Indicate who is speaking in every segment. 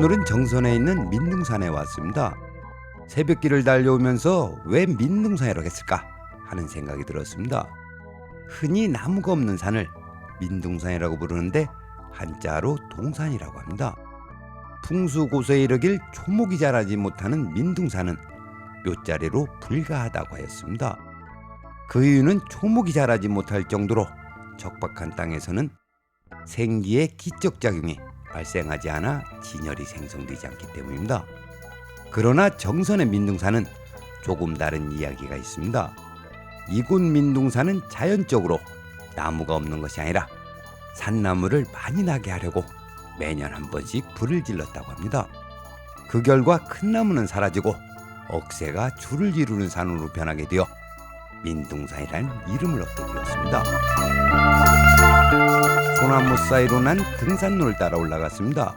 Speaker 1: 오늘은 정선에 있는 민둥산에 왔습니다. 새벽길을 달려오면서 왜 민둥산이라고 했을까 하는 생각이 들었습니다. 흔히 나무가 없는 산을 민둥산이라고 부르는데 한자로 동산이라고 합니다. 풍수고소에 이르길 초목이 자라지 못하는 민둥산은 묘자리로 불가하다고 하였습니다. 그 이유는 초목이 자라지 못할 정도로 적박한 땅에서는 생기의 기적작용이 발생하지 않아 진열이 생성되지 않기 때문입니다. 그러나 정선의 민둥산은 조금 다른 이야기가 있습니다. 이곳 민둥산은 자연적으로 나무가 없는 것이 아니라 산나무를 많이 나게 하려고 매년 한 번씩 불을 질렀다고 합니다. 그 결과 큰 나무는 사라지고 억새가 줄을 이루는 산으로 변하게 되어 민둥산이라는 이름을 얻게 되었습니다. 소나무 사이로 난 등산로를 따라 올라갔습니다.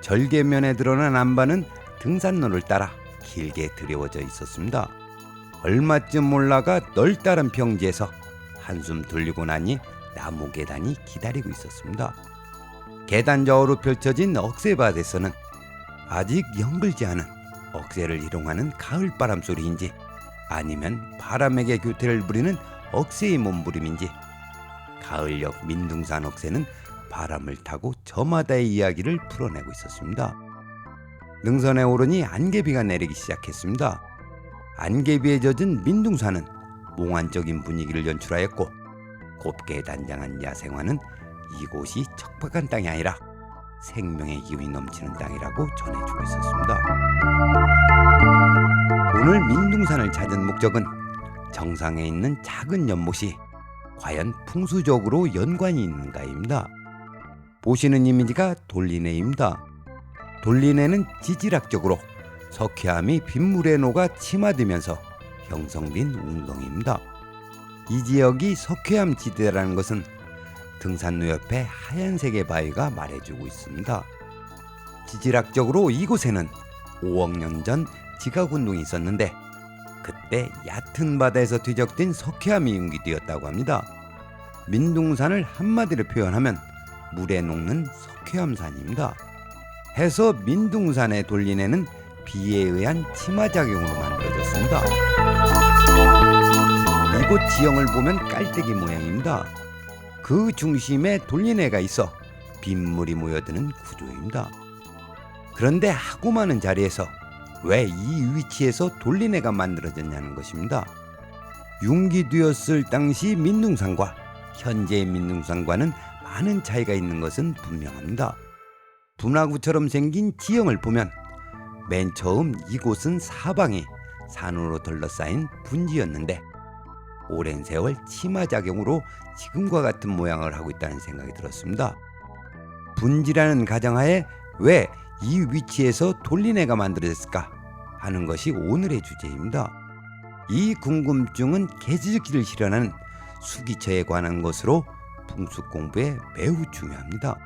Speaker 1: 절개면에 드러난 안반은 등산로를 따라 길게 들여워져 있었습니다. 얼마쯤 올라가 널따른 평지에서 한숨 돌리고 나니 나무 계단이 기다리고 있었습니다. 계단 저으로 펼쳐진 억새밭에서는 아직 영글지 않은 억새를 희롱하는 가을 바람 소리인지 아니면 바람에게 교태를 부리는 억새의 몸부림인지 가을역 민둥산 억새는 바람을 타고 저마다의 이야기를 풀어내고 있었습니다. 능선에 오르니 안개비가 내리기 시작했습니다. 안개비에 젖은 민둥산은 몽환적인 분위기를 연출하였고 곱게 단장한 야생화는 이곳이 척박한 땅이 아니라 생명의 기운이 넘치는 땅이라고 전해주고 있었습니다. 오늘 민둥산을 찾은 목적은 정상에 있는 작은 연못이 과연 풍수적으로 연관이 있는가입니다. 보시는 이미지가 돌리네입니다. 돌리네는 지질학적으로 석회암이 빗물에 녹아 침하되면서 형성된 웅덩이입니다. 이 지역이 석회암 지대라는 것은 등산로 옆에 하얀색의 바위가 말해주고 있습니다. 지질학적으로 이곳에는 5억 년 전 지각 운동이 있었는데 그때 얕은 바다에서 뒤적된 석회암이 융기되었다고 합니다. 민둥산을 한마디로 표현하면 물에 녹는 석회암산입니다. 해서 민둥산의 돌리네는 비에 의한 침하작용으로 만들어졌습니다. 이곳 지형을 보면 깔때기 모양입니다. 그 중심에 돌리네가 있어 빗물이 모여드는 구조입니다. 그런데 하고 많은 자리에서 왜 이 위치에서 돌리네가 만들어졌냐는 것입니다. 융기되었을 당시 민둥산과 현재의 민둥산과는 많은 차이가 있는 것은 분명합니다. 분화구처럼 생긴 지형을 보면 맨 처음 이곳은 사방이 산으로 둘러싸인 분지였는데 오랜 세월 침하작용으로 지금과 같은 모양을 하고 있다는 생각이 들었습니다. 분지라는 가정하에 왜 이 위치에서 돌리네가 만들어졌을까 하는 것이 오늘의 주제입니다. 이 궁금증은 개지기를 실현하는 수기처에 관한 것으로 풍수 공부에 매우 중요합니다.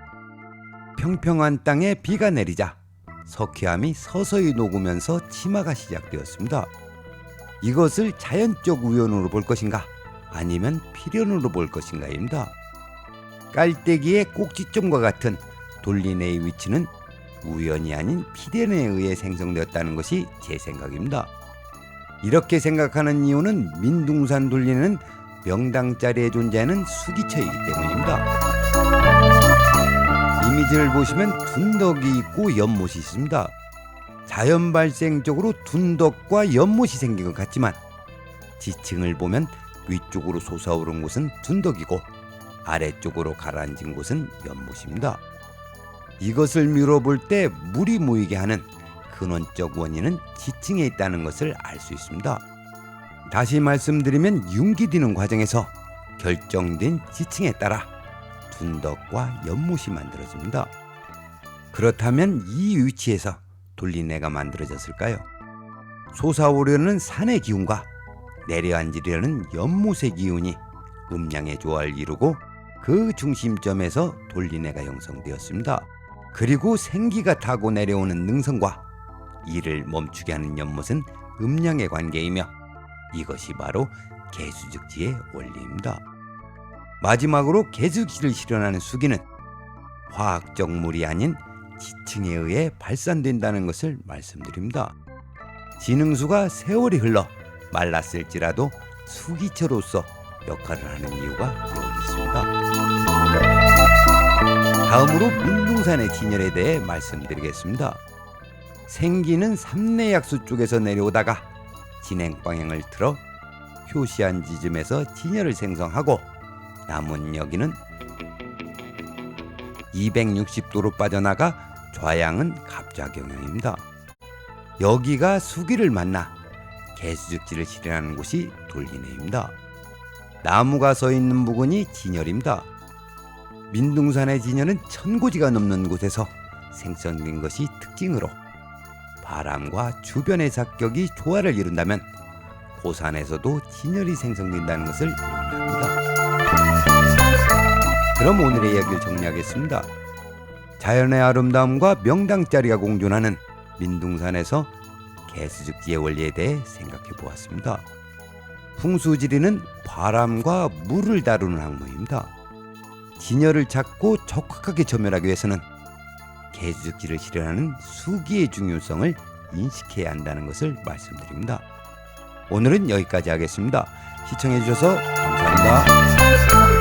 Speaker 1: 평평한 땅에 비가 내리자 석회암이 서서히 녹으면서 침하가 시작되었습니다. 이것을 자연적 우연으로 볼 것인가 아니면 필연으로 볼 것인가입니다. 깔때기의 꼭지점과 같은 돌리네의 위치는 우연이 아닌 필연에 의해 생성되었다는 것이 제 생각입니다. 이렇게 생각하는 이유는 민둥산 돌리는 명당 자리에 존재하는 수기처이기 때문입니다. 이미지를 보시면 둔덕이 있고 연못이 있습니다. 자연 발생적으로 둔덕과 연못이 생긴 것 같지만 지층을 보면 위쪽으로 솟아오른 곳은 둔덕이고 아래쪽으로 가라앉은 곳은 연못입니다. 이것을 미뤄볼 때 물이 모이게 하는 근원적 원인은 지층에 있다는 것을 알 수 있습니다. 다시 말씀드리면 융기되는 과정에서 결정된 지층에 따라 둔덕과 연못이 만들어집니다. 그렇다면 이 위치에서 돌리네가 만들어졌을까요? 솟아오르는 산의 기운과 내려앉으려는 연못의 기운이 음양의 조화를 이루고 그 중심점에서 돌리네가 형성되었습니다. 그리고 생기가 타고 내려오는 능선과 이를 멈추게 하는 연못은 음양의 관계이며 이것이 바로 개수즉지의 원리입니다. 마지막으로 개수기를 실현하는 수기는 화학적 물이 아닌 지층에 의해 발산된다는 것을 말씀드립니다. 진흥수가 세월이 흘러 말랐을지라도 수기체로서 역할을 하는 이유가 여기 있습니다. 다음으로 민둥산의 진열에 대해 말씀드리겠습니다. 생기는 삼내약수 쪽에서 내려오다가 진행 방향을 틀어 표시한 지점에서 진열을 생성하고 남은 여기는 260도로 빠져나가 좌양은 갑자경향입니다. 여기가 수기를 만나 개수직지를 실현하는 곳이 돌리네입니다. 나무가 서 있는 부근이 진열입니다. 민둥산의 진열은 천고지가 넘는 곳에서 생성된 것이 특징으로 바람과 주변의 작격이 조화를 이룬다면 고산에서도 진열이 생성된다는 것을 의미합니다. 그럼 오늘의 이야기를 정리하겠습니다. 자연의 아름다움과 명당짜리가 공존하는 민둥산에서 개수직지의 원리에 대해 생각해 보았습니다. 풍수지리는 바람과 물을 다루는 학문입니다. 진열을 찾고 적확하게 점멸하기 위해서는 개수직지를 실현하는 수기의 중요성을 인식해야 한다는 것을 말씀드립니다. 오늘은 여기까지 하겠습니다. 시청해 주셔서 감사합니다.